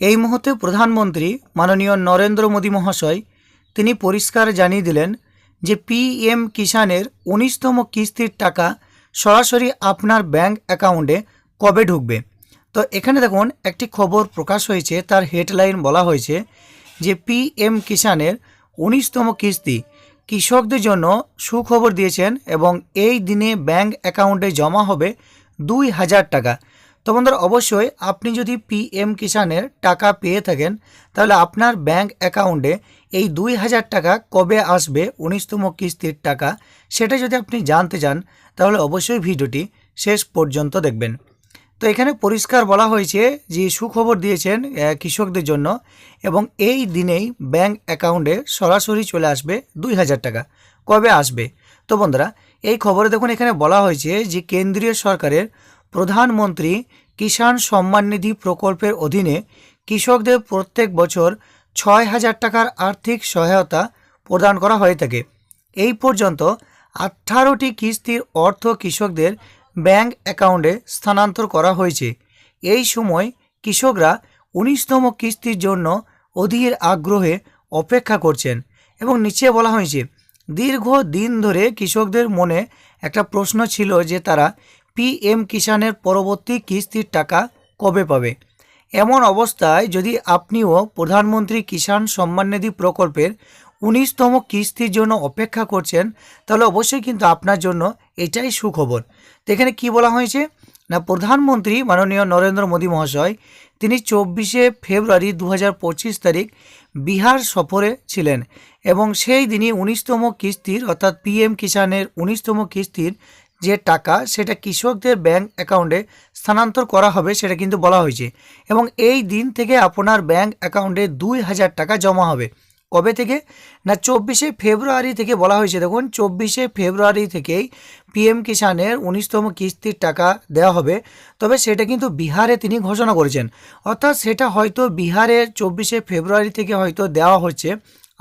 এই মুহূর্তে প্রধানমন্ত্রী মাননীয় নরেন্দ্র মোদী মহাশয় তিনি পরিষ্কার জানিয়ে দিলেন যে পিএম কিষাণের উনিশতম কিস্তির টাকা সরাসরি আপনার ব্যাংক অ্যাকাউন্টে কবে ঢুকবে? তো এখানে দেখুন, একটি খবর প্রকাশ হয়েছে, তার হেডলাইন বলা হয়েছে যে পিএম কিষাণের উনিশতম কিস্তি কৃষকদের জন্য সুখবর দিয়েছেন এবং এই দিনে ব্যাংক অ্যাকাউন্টে জমা হবে দুই হাজার টাকা। তো বন্ধুরা, অবশ্যই আপনি যদি পিএম কিষাণের টাকা পেয়ে থাকেন, তাহলে আপনার ব্যাংক অ্যাকাউন্টে এই দুই হাজার টাকা কবে আসবে উনিশতম কিস্তির টাকা, সেটা যদি আপনি জানতে চান, তাহলে অবশ্যই ভিডিওটি শেষ পর্যন্ত দেখবেন। তো এখানে পরিষ্কার বলা হয়েছে যে, সুখবর দিয়েছেন কৃষকদের জন্য এবং এই দিনেই ব্যাংক অ্যাকাউন্টে সরাসরি চলে আসবে দুই হাজার টাকা। কবে আসবে? তো বন্ধুরা, এই খবরে দেখুন, এখানে বলা হয়েছে যে, কেন্দ্রীয় সরকারের প্রধানমন্ত্রী কিষাণ সম্মান নিধি প্রকল্পের অধীনে কৃষকদের প্রত্যেক বছর ছয় হাজার টাকার আর্থিক সহায়তা প্রদান করা হয়ে থাকে। এই পর্যন্ত আঠারোটি কিস্তির অর্থ কৃষকদের ব্যাংক অ্যাকাউন্টে স্থানান্তর করা হয়েছে। এই সময় কৃষকরা উনিশতম কিস্তির জন্য অধীর আগ্রহে অপেক্ষা করছেন এবং নিচে বলা হয়েছে দীর্ঘ দিন ধরে কৃষকদের মনে একটা প্রশ্ন ছিল যে তারা পিএম কিষাণের পরবর্তী কিস্তির টাকা কবে পাবে? এমন অবস্থায় যদি আপনিও প্রধানমন্ত্রী কিষাণ সম্মান নিধি প্রকল্পের উনিশতম কিস্তির জন্য অপেক্ষা করছেন, তাহলে অবশ্যই কিন্তু আপনার জন্য এটাই সুখবর। তো এখানে কী বলা হয়েছে? না, প্রধানমন্ত্রী মাননীয় নরেন্দ্র মোদী মহাশয় তিনি চব্বিশে ফেব্রুয়ারি দু হাজার পঁচিশ তারিখ বিহার সফরে ছিলেন এবং সেই দিনই উনিশতম কিস্তির অর্থাৎ পিএম কিষাণের উনিশতম কিস্তির যে টাকা সেটা কৃষকদের ব্যাংক অ্যাকাউন্টে স্থানান্তর করা হবে সেটা কিন্তু বলা হয়েছে এবং এই দিন থেকে আপনার ব্যাংক অ্যাকাউন্টে দুই হাজার টাকা জমা হবে। কবে থেকে? না, চব্বিশে ফেব্রুয়ারি থেকে বলা হয়েছে। দেখুন, চব্বিশে ফেব্রুয়ারি থেকেই পিএম কিষাণের উনিশতম কিস্তির টাকা দেওয়া হবে। তবে সেটা কিন্তু বিহারে তিনি ঘোষণা করেছেন। অর্থাৎ সেটা হয়তো বিহারের চব্বিশে ফেব্রুয়ারি থেকে হয়তো দেওয়া হচ্ছে।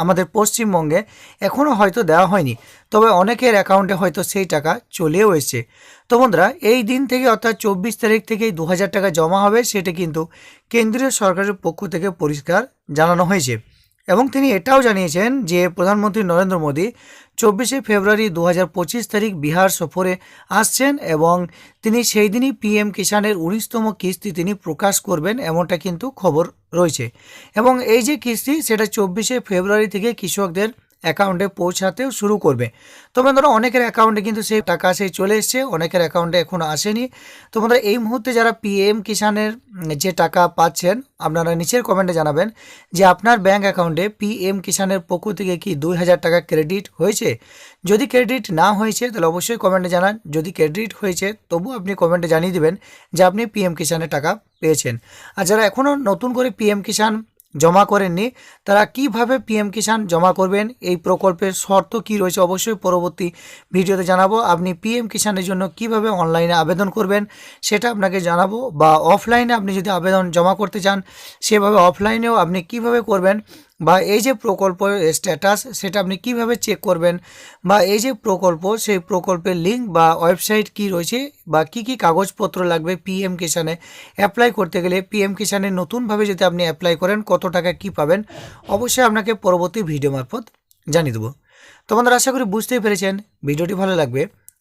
আমাদের পশ্চিমবঙ্গে এখনও হয়তো দেওয়া হয়নি। তবে অনেকের অ্যাকাউন্টে হয়তো সেই টাকা চলেও এসছে। তো বন্ধুরা, এই দিন থেকে অর্থাৎ চব্বিশ তারিখ থেকেই দু হাজার টাকা জমা হবে, সেটা কিন্তু কেন্দ্রীয় সরকারের পক্ষ থেকে পরিষ্কার জানানো হয়েছে। এবং তিনি এটাও জানিয়েছেন যে প্রধানমন্ত্রী নরেন্দ্র মোদী চব্বিশে ফেব্রুয়ারি দু হাজার পঁচিশ তারিখ বিহার সফরে আসছেন এবং তিনি সেই দিনই পিএম কিষাণের উনিশতম কিস্তি তিনি প্রকাশ করবেন এমনটা কিন্তু খবর রয়েছে। এবং এই যে কিস্তি, সেটা চব্বিশে ফেব্রুয়ারি থেকে কৃষকদের অ্যাকাউন্টে পৌঁছাতেও শুরু করবে। তো বন্ধুরা অনেকের অ্যাকাউন্টে কিন্তু সেই টাকা সেই চলে এসছে অনেকের অ্যাকাউন্টে এখনও আসেনি। তো বন্ধুরা এই মুহূর্তে যারা পিএম কিষাণের উম, যে টাকা পাচ্ছেন আপনারা নিচের কমেন্টে জানাবেন যে আপনার ব্যাংক অ্যাকাউন্টে পিএম কিষানের পক্ষ থেকে কি দুই হাজার টাকা ক্রেডিট হয়েছে? যদি ক্রেডিট না হয়েছে তাহলে অবশ্যই কমেন্টে জানান। যদি ক্রেডিট হয়েছে তবু আপনি কমেন্টে জানিয়ে দেবেন যে আপনি পিএম কিষাণের টাকা পেয়েছেন। আর যারা এখনও নতুন করে পিএম কিষাণ জমা করেননি, তারা কীভাবে পিএম কিষান জমা করবেন, এই প্রকল্পের শর্ত কি রয়েছে অবশ্যই পরবর্তী ভিডিওতে জানাব। আপনি পিএম কিষাণের জন্য কীভাবে অনলাইনে আবেদন করবেন, সেটা আপনাকে জানাব বা অফলাইনে আপনি যদি আবেদন জমা করতে চান, সেভাবে অফলাইনেও আপনি কীভাবে করবেন বা এই যে প্রকল্প স্ট্যাটাস সেটা আপনি কীভাবে চেক করবেন? বা এই যে প্রকল্প, সেই প্রকল্পের লিঙ্ক বা ওয়েবসাইট কি রয়েছে? বা কি কি কাগজপত্র লাগবে পিএম কিষানে অ্যাপ্লাই করতে গেলে পিএম কিষানে নতুনভাবে যদি আপনি অ্যাপ্লাই করেন, কত টাকা কি পাবেন? অবশ্যই আপনাকে পরবর্তী ভিডিও মারফত জানিয়ে দেবো। তো বন্ধুরা, আশা করি বুঝতেই পেরেছেন। ভিডিওটি ভালো লাগবে।